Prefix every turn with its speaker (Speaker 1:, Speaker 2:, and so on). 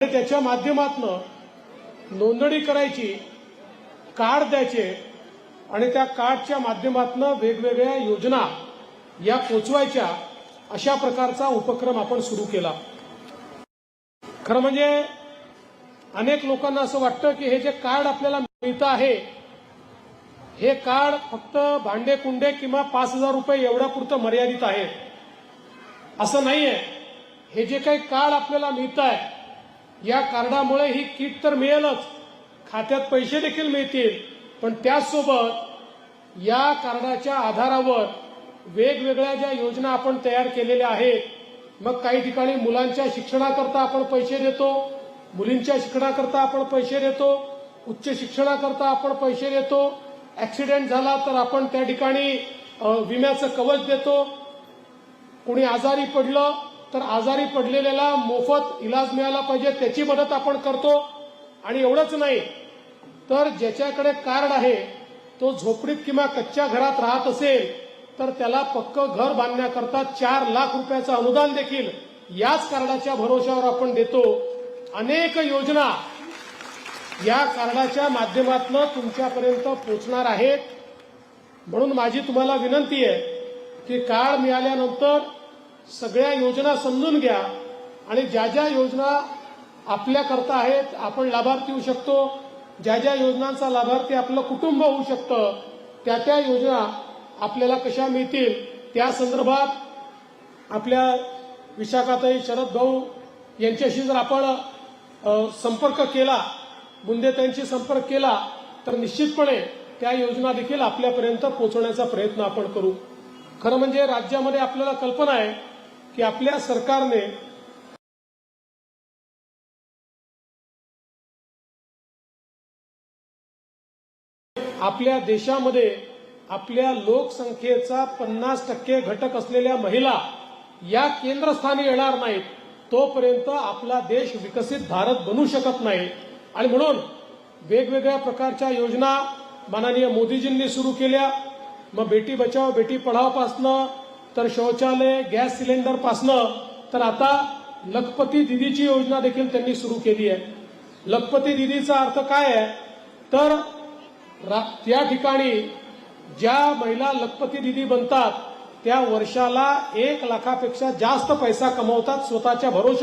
Speaker 1: आणि त्याच्या माध्यमातनं नोंदणी करायची कार्ड द्यायचे आणि त्या कार्डच्या माध्यमातनं वेगवेगळ्या योजना या पोचवायच्या अशा प्रकारचा उपक्रम आपण सुरू केला. खरं म्हणजे अनेक लोकांना असं वाटतं की हे जे कार्ड आपल्याला मिळतं आहे हे कार्ड फक्त भांडे कुंडे किंवा पाच हजार रुपये एवढ्या पुरतं मर्यादित आहे. असं नाहीये. हे जे काही कार्ड आपल्याला मिळत आहे या कार्डामुळे ही किट तर मिळेलच. खात्यात पैसे देखील मिळतील. पण त्याचसोबत या कार्डाच्या आधारावर वेगवेगळ्या ज्या योजना आपण तयार केलेल्या आहेत मग काही ठिकाणी मुलांच्या शिक्षणाकरता आपण पैसे देतो मुलींच्या शिक्षणाकरता आपण पैसे देतो उच्च शिक्षणाकरता आपण पैसे देतो ऍक्सिडेंट झाला तर आपण त्या ठिकाणी विम्याचं कवच देतो. कोणी आजारी पडलं तर आजारी पडलेल्याला मोफत इलाज मिळाला पाहिजे त्याची मदत आपण करतो. आणि एवढंच नाही तर ज्याच्याकडे कार्ड आहे तो झोपडीत किंवा कच्च्या घरात राहत असेल तर त्याला पक्क घर बांधण्याकरता चार लाख रुपयाचं अनुदान देखील याच कार्डाच्या भरोश्यावर आपण देतो. अनेक योजना या कार्डाच्या माध्यमातून तुमच्यापर्यंत पोहोचणार आहेत. म्हणून माझी तुम्हाला विनंती आहे की कार्ड मिळाल्यानंतर सगळ्या योजना समजून घ्या आणि ज्या ज्या योजना आपल्याकरता आहेत आपण लाभार्थी होऊ शकतो. ज्या ज्या योजनांचा लाभार्थी आपलं कुटुंब होऊ शकतं त्या त्या योजना आपल्याला कशा मिळतील त्या संदर्भात आपल्या विशाखाताई शरद भाऊ यांच्याशी जर आपण संपर्क केला मुंदेताईंशी संपर्क केला तर निश्चितपणे त्या योजना देखील आपल्यापर्यंत पोहोचवण्याचा प्रयत्न आपण करू. खरं म्हणजे राज्यामध्ये आपल्याला कल्पना आहे की आपल्या सरकारने आपल्या देशामध्ये आपल्या लोकसंख्येचा पन्नास टक्के घटक असलेल्या महिला या केंद्रस्थानी येणार नाहीत तोपर्यंत आपला देश विकसित भारत बनू शकत नाही. आणि म्हणून वेगवेगळ्या प्रकारच्या योजना माननीय मोदीजींनी सुरू केल्या. मग बेटी बचाव बेटी पढावपासनं तर शौचालय गॅस सिलेंडर पासनं तर आता लखपती दिदीची योजना देखील त्यांनी सुरू केली आहे. लखपती दिदीचा अर्थ काय आहे? तर रा- त्या ठिकाणी ज्या महिला लखपती दिदी बनतात त्या वर्षाला एक लाखापेक्षा जास्त पैसा कमवतात स्वतःच्या भरोशा